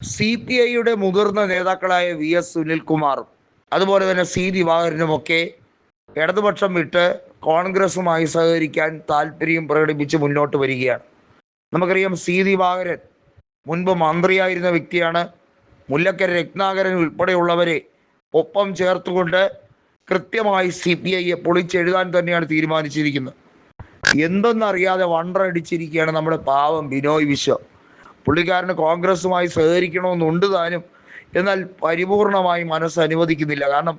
C P ഐയുടെ മുതിർന്ന നേതാക്കളായ വി എസ് സുനിൽകുമാറും അതുപോലെ തന്നെ സി ദിവാകരനുമൊക്കെ ഇടതുപക്ഷം വിട്ട് കോൺഗ്രസുമായി സഹകരിക്കാൻ താല്പര്യം പ്രകടിപ്പിച്ച് മുന്നോട്ട് വരികയാണ്. നമുക്കറിയാം സി ദിവാകരൻ മുൻപ് മന്ത്രിയായിരുന്ന വ്യക്തിയാണ്. മുല്ലക്കര രത്നാകരൻ ഉൾപ്പെടെയുള്ളവരെ ഒപ്പം ചേർത്തുകൊണ്ട് കൃത്യമായി സി പി ഐയെ പൊളിച്ചെഴുതാൻ തന്നെയാണ് തീരുമാനിച്ചിരിക്കുന്നത്. എന്തെന്നറിയാതെ വണ്ടറടിച്ചിരിക്കുകയാണ് നമ്മുടെ പാവം ബിനോയ് വിശ്വം. പുള്ളിക്കാരന് കോൺഗ്രസുമായി സഹകരിക്കണമെന്നുണ്ട് താനും. എന്നാൽ പരിപൂർണമായി മനസ്സ് അനുവദിക്കുന്നില്ല. കാരണം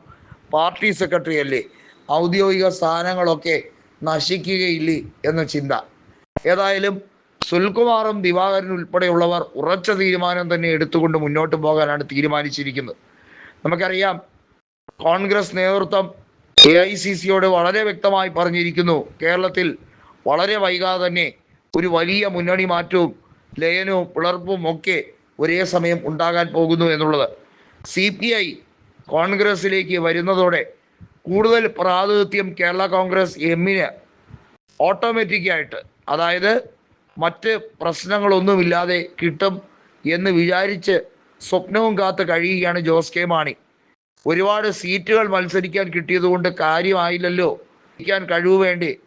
പാർട്ടി സെക്രട്ടറി അല്ലേ? ഔദ്യോഗിക സ്ഥാനങ്ങളൊക്കെ നശിക്കുകയില്ലേ എന്ന ചിന്ത. ഏതായാലും സുൽകുമാറും ദിവാകരൻ ഉൾപ്പെടെയുള്ളവർ ഉറച്ച തീരുമാനം തന്നെ എടുത്തുകൊണ്ട് മുന്നോട്ട് പോകാനാണ് തീരുമാനിച്ചിരിക്കുന്നത്. നമുക്കറിയാം കോൺഗ്രസ് നേതൃത്വം എ ഐ സി സിയോട് വളരെ വ്യക്തമായി പറഞ്ഞിരിക്കുന്നു കേരളത്തിൽ വളരെ വൈകാതെ തന്നെ ഒരു വലിയ മുന്നണി മാറ്റവും ലയനവും പിളർപ്പും ഒക്കെ ഒരേ സമയം ഉണ്ടാകാൻ പോകുന്നു എന്നുള്ളത് സി പി ഐ കോൺഗ്രസിലേക്ക് വരുന്നതോടെ കൂടുതൽ പ്രാതിനിധ്യം കേരള കോൺഗ്രസ് എമ്മിന് ഓട്ടോമാറ്റിക്കായിട്ട് അതായത് മറ്റ് പ്രശ്നങ്ങളൊന്നുമില്ലാതെ കിട്ടും എന്ന് വിചാരിച്ച് സ്വപ്നവും കാത്ത് കഴിയുകയാണ് ജോസ് കെ മാണി. ഒരുപാട് സീറ്റുകൾ മത്സരിക്കാൻ കിട്ടിയതുകൊണ്ട് കാര്യമായില്ലല്ലോ. ഇരിക്കാൻ കഴിവ് വേണ്ടി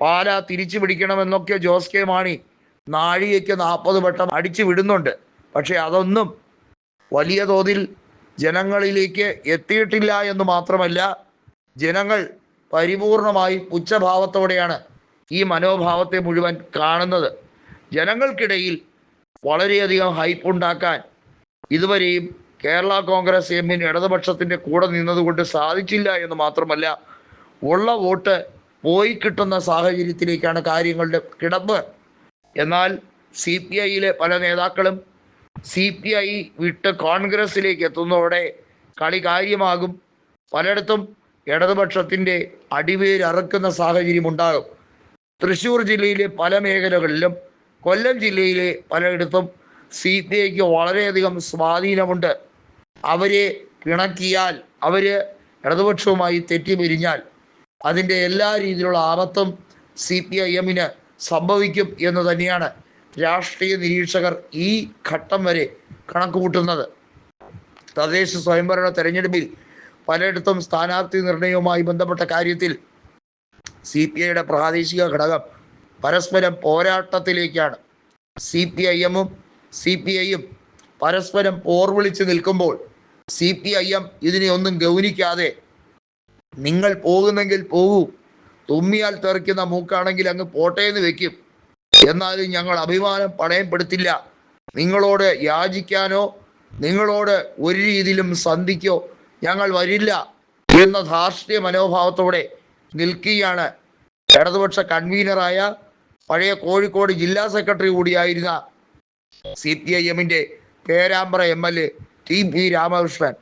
പാല തിരിച്ചു പിടിക്കണമെന്നൊക്കെ ജോസ് കെ മാണി നാഴികയ്ക്ക് നാൽപ്പത് വട്ടം അടിച്ചു വിടുന്നുണ്ട്. പക്ഷെ അതൊന്നും വലിയ തോതിൽ ജനങ്ങളിലേക്ക് എത്തിയിട്ടില്ല എന്ന് മാത്രമല്ല ജനങ്ങൾ പരിപൂർണമായി പുച്ഛഭാവത്തോടെയാണ് ഈ മനോഭാവത്തെ മുഴുവൻ കാണുന്നത്. ജനങ്ങൾക്കിടയിൽ വളരെയധികം ഹൈപ്പ് ഉണ്ടാക്കാൻ ഇതുവരെയും കേരള കോൺഗ്രസ് എമ്മിന് ഇടതുപക്ഷത്തിന്റെ കൂടെ നിന്നതുകൊണ്ട് സാധിച്ചില്ല എന്ന് മാത്രമല്ല ഉള്ള വോട്ട് പോയി കിട്ടുന്ന സാഹചര്യത്തിലേക്കാണ് കാര്യങ്ങളുടെ കിടപ്പ്. എന്നാൽ സി പി ഐയിലെ പല നേതാക്കളും സി പി ഐ വിട്ട് കോൺഗ്രസിലേക്ക് എത്തുന്നതോടെ കളി കാര്യമാകും. പലയിടത്തും ഇടതുപക്ഷത്തിന്റെ അടിവേരറുക്കുന്ന സാഹചര്യം ഉണ്ടാകും. തൃശ്ശൂർ ജില്ലയിലെ പല മേഖലകളിലും കൊല്ലം ജില്ലയിലെ പലയിടത്തും സി പി ഐക്ക് വളരെയധികം സ്വാധീനമുണ്ട്. അവരെ പിണക്കിയാൽ അവർ ഇടതുപക്ഷവുമായി തെറ്റിപിരിഞ്ഞാൽ അതിന്റെ എല്ലാ രീതിയിലുള്ള ആപത്തും സി പി ഐ എമ്മിന് സംഭവിക്കും എന്ന് തന്നെയാണ് രാഷ്ട്രീയ നിരീക്ഷകർ ഈ ഘട്ടം വരെ കണക്കുകൂട്ടുന്നത്. തദ്ദേശ സ്വയംഭരണ തെരഞ്ഞെടുപ്പിൽ പലയിടത്തും സ്ഥാനാർത്ഥി നിർണയവുമായി ബന്ധപ്പെട്ട കാര്യത്തിൽ സി പി ഐയുടെ പ്രാദേശിക ഘടകം പരസ്പരം പോരാട്ടത്തിലേക്കാണ്. സി പി ഐ എമ്മും സി പി ഐയും പരസ്പരം പോർവിളിച്ച് നിൽക്കുമ്പോൾ സി പി ഐ എം ഇതിനെ ഒന്നും ഗൗനിക്കാതെ നിങ്ങൾ പോകുന്നെങ്കിൽ പോകൂ തുമ്മിയാൽ തെറിക്കുന്ന മൂക്കാണെങ്കിൽ അങ്ങ് പോട്ടെ എന്ന് വെക്കും. എന്നാലും ഞങ്ങൾ അഭിമാനം പണയപ്പെടുത്തില്ല. നിങ്ങളോട് യാചിക്കാനോ നിങ്ങളോട് ഒരു രീതിയിലും സന്ധിക്കോ ഞങ്ങൾ വരില്ല എന്ന ധാർഷ്ട്യ മനോഭാവത്തോടെ നിൽക്കുകയാണ് ഇടതുപക്ഷ കൺവീനറായ പഴയ കോഴിക്കോട് ജില്ലാ സെക്രട്ടറി കൂടിയായിരുന്ന സി പി ഐ എമ്മിന്റെ Perambra M L A T P Ramakrishnan.